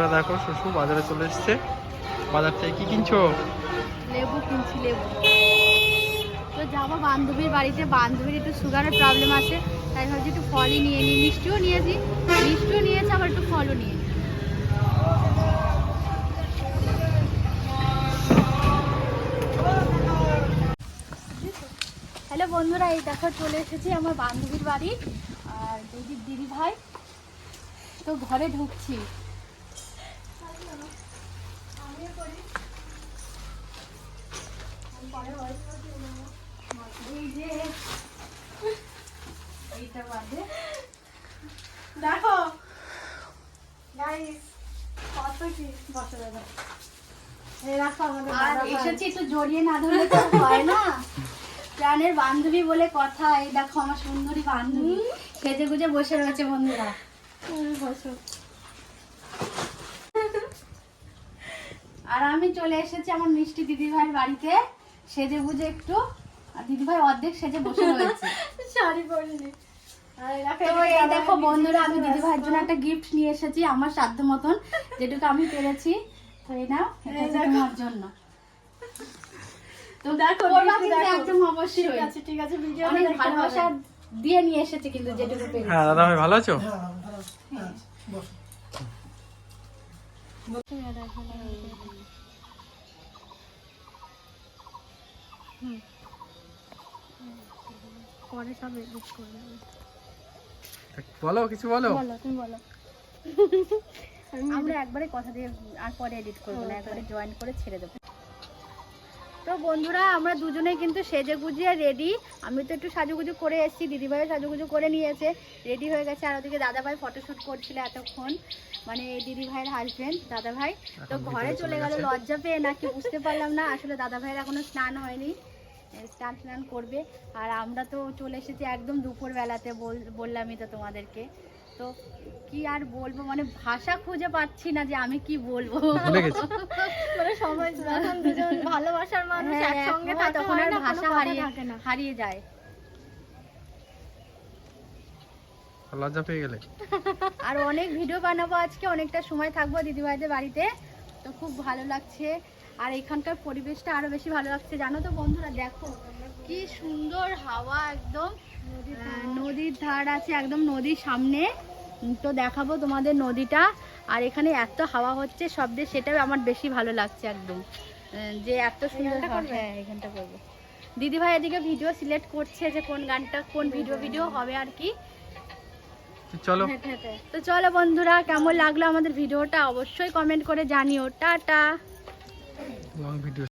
বন্ধুরা দেখো, শুশু বাজারে চলে এসছে। বাজার থেকে কি কিনছো? লেবু কিনছি, লেবু। তো যাব বান্ধবীর বাড়িতে। বান্ধবীর একটু সুগারের প্রবলেম আছে, তাই ভাবছি একটু ফলই নিয়ে নিই। মিষ্টিও নিয়েছি মিষ্টিও নিয়েছি, আবার একটু ফলও নিয়ে হ্যালো বন্ধুরা, এই দেখো চলে এসেছি আমার বান্ধবীর বাড়ি আর দিদির দিদি ভাই তো ঘরে ঢুকছি এই যে এইটা বাদে দেখো। কত কি? আমাদের আর এসেছি একটু জড়িয়ে না ধরলে তো হয় না। প্রাণের বান্ধবী বলে কথা এই দেখো আমার সুন্দরী বান্ধবী। সেজে গুজে বসে রয়েছে বন্ধুরা। বসো। আর আমি চলে এসেছি আমার মিষ্টি দিদি ভাইয়ের বাড়িতে। সেজে বুঝে একটু আর দিদি ভাই অর্ধেক সেজে বসে রয়েছে। শাড়ি পরিনি তো এই দেখো বন্ধুরা আমি দিদি ভাইয়ের জন্য একটা গিফট নিয়ে এসেছি আমার সাধ্য মতন যেটুকু আমি পেরেছি। তো এই নাও এটা তোমার জন্য। তো দেখো। একদম অবশ্যই। ঠিক আছে ঠিক আছে ভিডিও অনেক ভালোবাসা দিয়ে নিয়ে এসেছে কিন্তু যেটুকু পেরেছি। হ্যাঁ দাদা ভাই ভালো আছো? পরে সব এডিট করে নেব বলো কিছু বলো? বলো তুমি বলো। আমরা একবারে কথা দিয়ে আর পরে এডিট করব না একবারে জয়েন করে ছেড়ে দেবো। তো বন্ধুরা আমরা দুজনেই কিন্তু সেজে গুজিয়ে রেডি আমি তো একটু সাজুগুজু করে এসেছি দিদিভাইও সাজুগুজু করে নিয়েছে। রেডি হয়ে গেছে আর ওদিকে দাদাভাই ফটোশ্যুট করছিল এতক্ষণ। মানে দিদি ভাইয়ের হাজবেন্ড দাদা ভাই তো ঘরে চলে চলে গেল লজ্জা পেয়ে নাকি বুঝতে পারলাম না। আসলে দাদা ভাইয়ের এখনও স্নান হয়নি। স্নান স্নান করবে। আর আমরা তো চলে এসেছি একদম দুপুর বেলাতে বললামই তো তোমাদেরকে। তো কি আর বলব মানে ভাষা খুঁজে পাচ্ছি না যে আমি কি বলব। মানে সবাই যখন দুজন ভালোবাসার মানুষ হ্যাঁ, একসঙ্গে থাকে তখন আর ভাষা হারিয়ে হারিয়ে যায়। লজ্জা পেয়ে গেলে। আর অনেক ভিডিও বানাবো আজকে অনেকটা সময় থাকব দিদিভাইদের বাড়িতে। তো খুব ভালো লাগছে। আর এখানকার পরিবেশটা আরও বেশি ভালো লাগছে। জানো তো বন্ধুরা দেখো কি সুন্দর হাওয়া একদম। নদীর ধার। আছে একদম নদীর সামনে। তো দেখাবো তোমাদের নদীটা। আর এখানে এত হাওয়া হচ্ছে শব্দে সেটাও আমার বেশি ভালো লাগছে একদম। যে এত সুন্দর এখানটা হ্যাঁ এখানটা করব। দিদি ভাই এদিকে ভিডিও সিলেক্ট করছে যে কোন গানটা কোন ভিডিও ভিডিও হবে আর কি। চলো। হেঁটে হেঁটে তো চলো বন্ধুরা কেমন লাগল আমাদের ভিডিওটা অবশ্যই কমেন্ট করে জানিও। টাটা। Long video